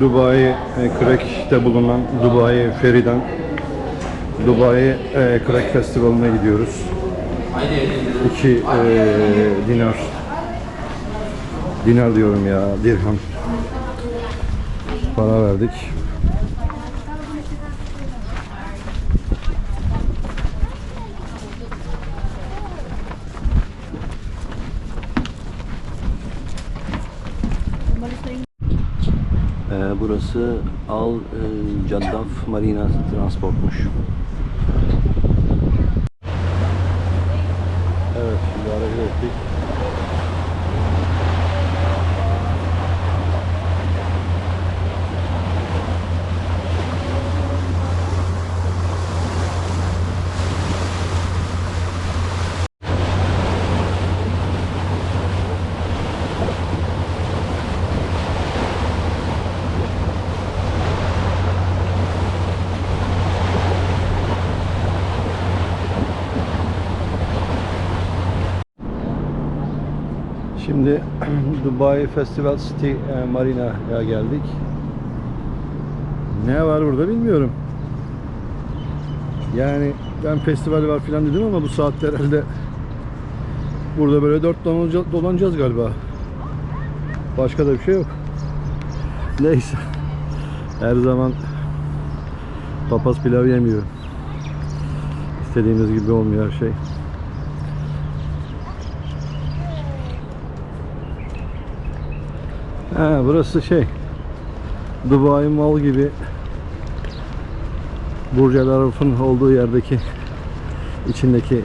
Dubai e, Crack'te bulunan Dubai Feri'den Dubai e, Crack Festivali'ne gidiyoruz. 2 e, dinar dinar diyorum ya dirham para verdik. Ee, burası Al e, Caddaf Marina Transportmuş. Evet şimdi hareket ettik. Şimdi Dubai Festival City e, Marina'ya geldik. Ne var burada bilmiyorum. Yani ben festival var filan dedim ama bu saatte herhalde burada böyle dört dolanacağız galiba. Başka da bir şey yok. Neyse. Her zaman papaz pilav yemiyor. İstediğimiz gibi olmuyor her şey. Ha, burası şey Dubai Mall gibi Burj Al olduğu yerdeki içindeki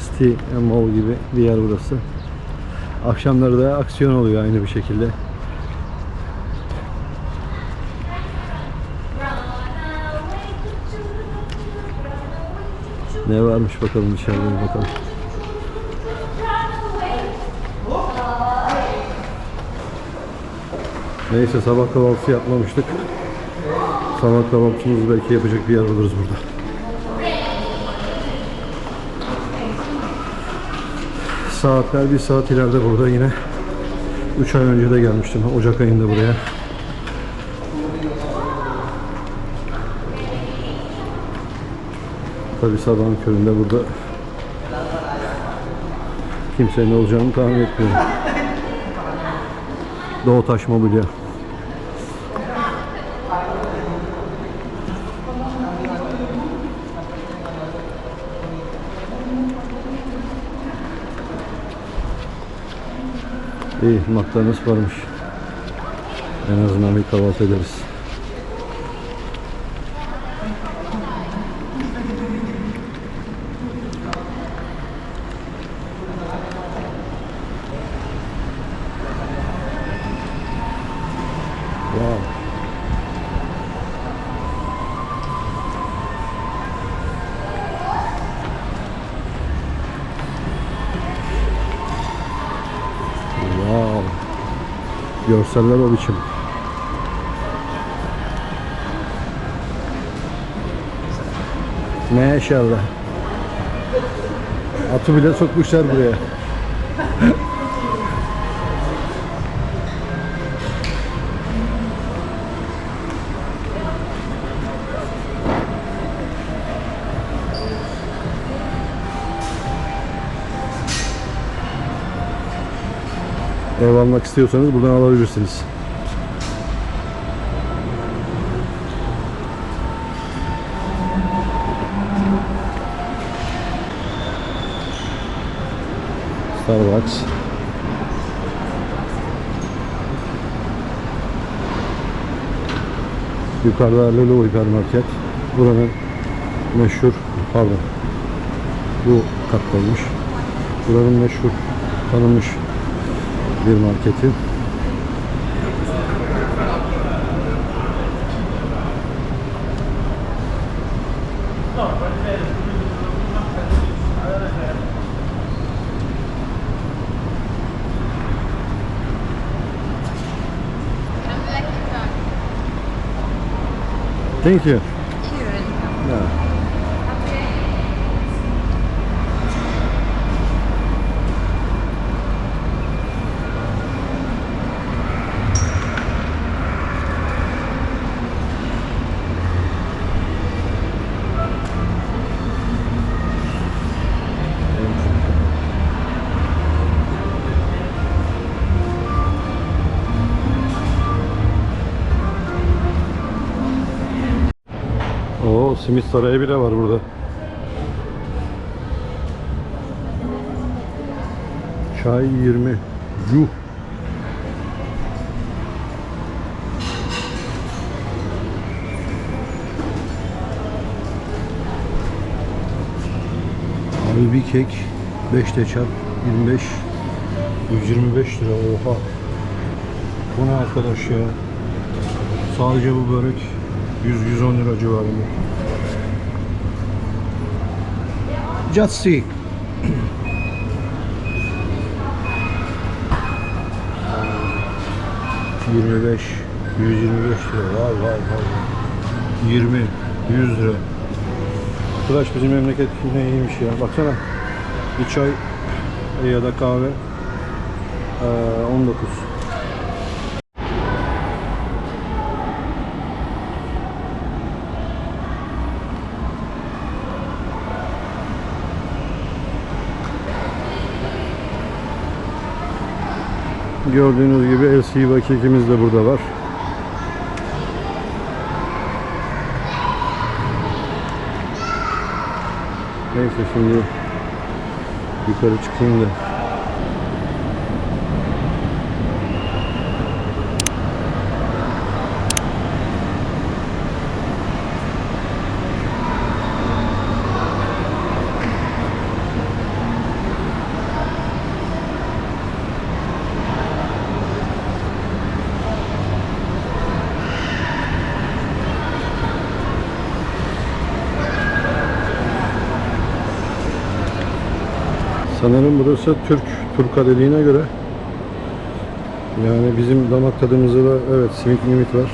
City Mall gibi bir yer burası. Akşamları da aksiyon oluyor aynı bir şekilde. Ne varmış bakalım dışarıda bakalım. Neyse sabah kahvaltısı yapmamıştık. Sabah kahvaltımızı belki yapacak bir yer buluruz burada. Saatler bir saat ileride burada yine. 3 ay önce de gelmiştim. Ocak ayında buraya. Tabi sabahın köründe burada kimsenin olacağını tahmin etmiyorum. Doğu Taş Mobilya. İyi, McDonald's varmış. En azından bir kahvaltı ederiz. Wow. Görseller o biçim. Maşallah. Atı bile sokmuşlar buraya. Ev almak istiyorsanız buradan alabilirsiniz. Starbucks. Yukarıda Lulu Hypermarket. Buranın meşhur, pardon, bu kattaymış. Buranın meşhur tanınmış bir marketi. Thank you. Simit sarayı bile var burada. Çay 20. Yuh. Abi bir kek 5 de çarp 25 125 lira oha. Bu ne arkadaş ya? Sadece bu börek 100-110 lira civarında. Catsi. Yirmi beş, yüz yirmi beş lira. Vay vay vay. Yirmi, yüz lira. Arkadaş bizim memleket yine iyiymiş ya. Baksana. Bir çay ya da kahve eee, 19. Gördüğünüz gibi LC kekimiz de burada var. Neyse şimdi yukarı çıkayım da. Sanırım burası Türk Turka dediğine göre yani bizim damak tadımızda da evet simit mimit var.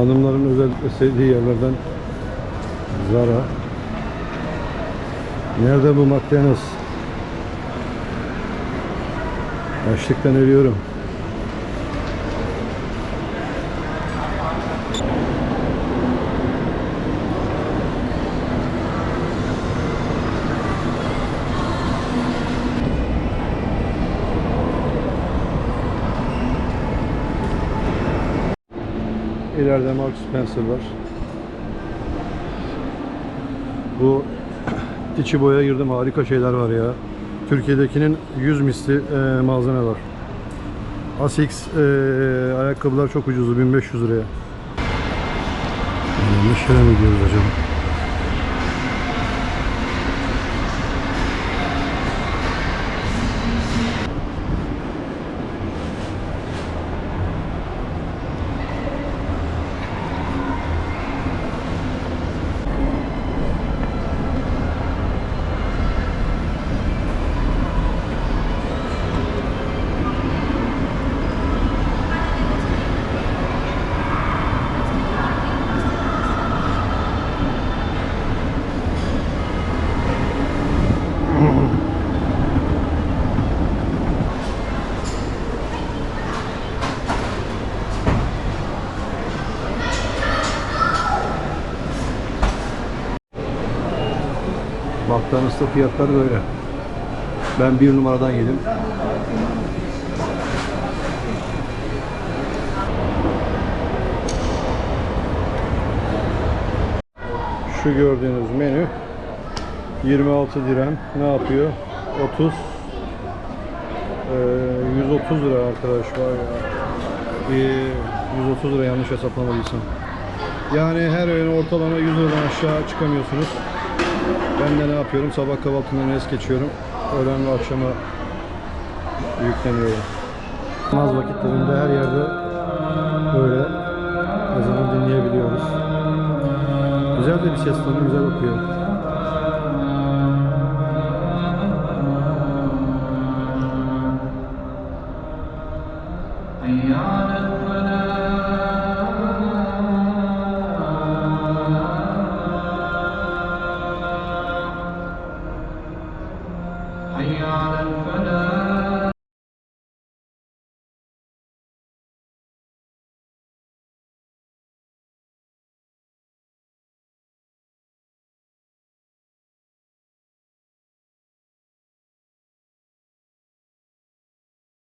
Hanımların özellikle sevdiği yerlerden Zara. Nerede bu McDonald's? Açlıktan ölüyorum. İleride Mark Spencer var. Bu içi boya girdim harika şeyler var ya. Türkiye'dekinin 100 misli e, malzeme var. Asics e, ayakkabılar çok ucuzdu 1500 liraya. Yanlış yere mi gidiyoruz acaba? McDonald's'ta fiyatlar böyle. Ben bir numaradan yedim. Şu gördüğünüz menü 26 dirhem ne yapıyor? 30 eee, 130 lira arkadaş var ya. Bir 130 lira yanlış hesaplamadıysam. Yani her öğün ortalama 100 liradan aşağı çıkamıyorsunuz. Ben de ne yapıyorum? Sabah kahvaltından es geçiyorum. Öğlen ve akşama yükleniyorum. Namaz vakitlerinde her yerde böyle ezanı dinleyebiliyoruz. Güzel de bir ses tonu, güzel okuyor. حي على الفلاح